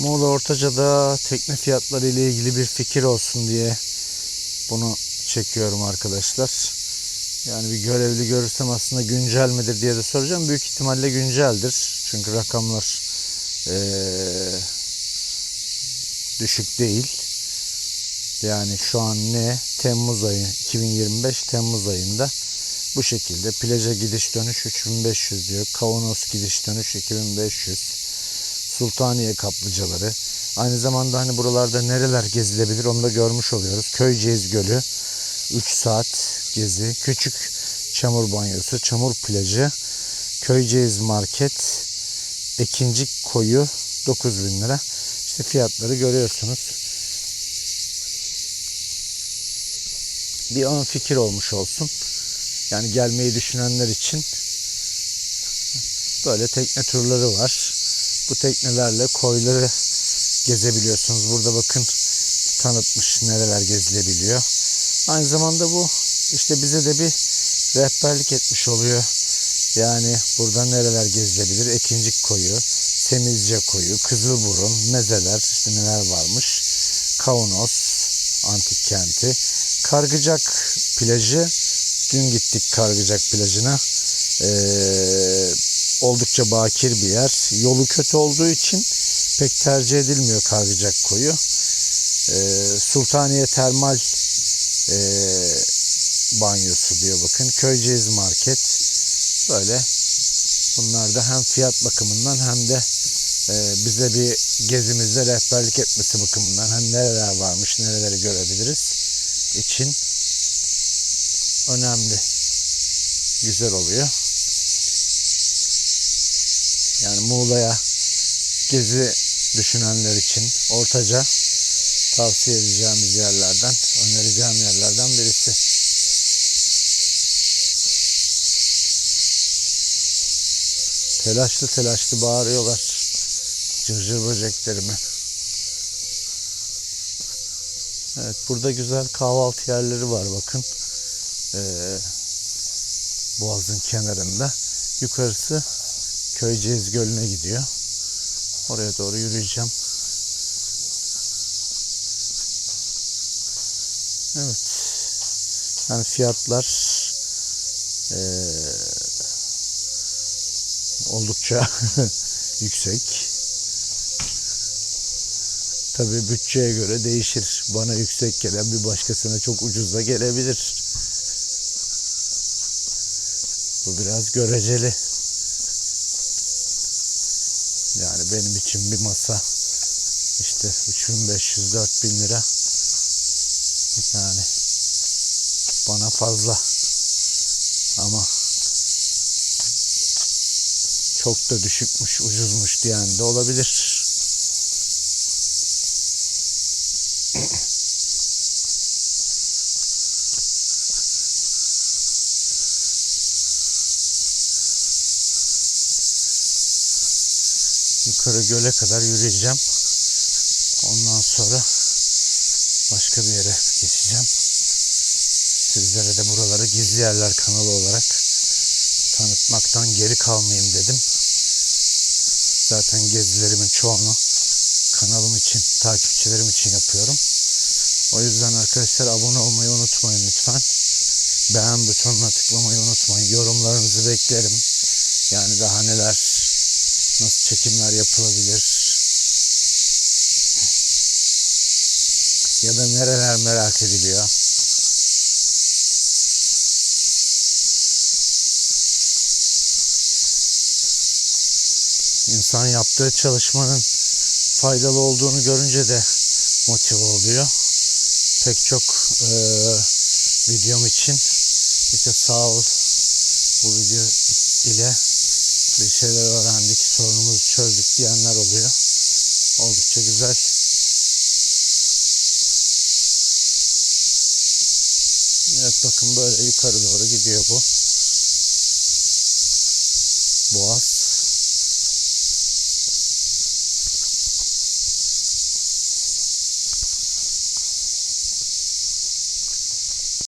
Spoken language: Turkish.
Muğla Ortaca'da tekne fiyatları ile ilgili bir fikir olsun diye bunu çekiyorum arkadaşlar. Yani bir görevli görürsem aslında güncel midir diye de soracağım. Büyük ihtimalle günceldir. Çünkü rakamlar eee, düşük değil. Yani şu an ne? Temmuz ayı 2025 Temmuz ayında bu şekilde plaja gidiş dönüş 3500 diyor. Kavanos gidiş dönüş 2500. Sultaniye kaplıcaları. Aynı zamanda hani buralarda nereler gezilebilir onu da görmüş oluyoruz. Köyceğiz Gölü 3 saat gezi. Küçük çamur banyosu, çamur plajı, Köyceğiz Market, Ekincik Koyu 9000 lira. İşte fiyatları görüyorsunuz. Bir ön fikir olmuş olsun. Yani gelmeyi düşünenler için böyle tekne turları var. Bu teknelerle koyları gezebiliyorsunuz. Burada bakın tanıtmış nereler gezilebiliyor. Aynı zamanda bu işte bize de bir rehberlik etmiş oluyor. Yani burada nereler gezilebilir? Ekincik koyu, Semizce koyu, Kızılburun, mezeler işte neler varmış. Kaunos antik kenti, Kargıcak plajı. Dün gittik Kargıcak plajına. Ee, oldukça bakir bir yer. Yolu kötü olduğu için pek tercih edilmiyor Kargıcak koyu. Ee, Sultaniye Termal e, banyosu diyor bakın. Köyceğiz Market. Böyle bunlar da hem fiyat bakımından hem de e, bize bir gezimizde rehberlik etmesi bakımından hani nereler varmış, nereleri görebiliriz için önemli. Güzel oluyor. Yani Muğla'ya gezi düşünenler için Ortaca tavsiye edeceğimiz yerlerden, önereceğim yerlerden birisi. Telaşlı telaşlı bağırıyorlar. Cırcır böceklerimi. Evet burada güzel kahvaltı yerleri var bakın. Ee, Boğaz'ın kenarında. Yukarısı Köyceğiz Gölü'ne gidiyor. Oraya doğru yürüyeceğim. Evet. Yani fiyatlar eee, oldukça yüksek. Tabii bütçeye göre değişir. Bana yüksek gelen bir başkasına çok ucuz da gelebilir. Bu biraz göreceli. Yani benim için bir masa işte 3500-4000 lira yani bana fazla ama çok da düşükmüş, ucuzmuş diyen de olabilir. Yukarı göle kadar yürüyeceğim. Ondan sonra başka bir yere geçeceğim. Sizlere de buraları gizli yerler kanalı olarak tanıtmaktan geri kalmayayım dedim. Zaten gezilerimin çoğunu kanalım için, takipçilerim için yapıyorum. O yüzden arkadaşlar abone olmayı unutmayın lütfen. Beğen butonuna tıklamayı unutmayın. Yorumlarınızı beklerim. Yani daha neler, nasıl çekimler yapılabilir, ya da nereler merak ediliyor. İnsan yaptığı çalışmanın faydalı olduğunu görünce de motive oluyor. Pek çok eee, videom için işte sağ ol bu video ile bir şeyler öğrendik, sorunumuzu çözdük diyenler oluyor. Oldukça güzel. Evet bakın böyle yukarı doğru gidiyor bu. Boğaz.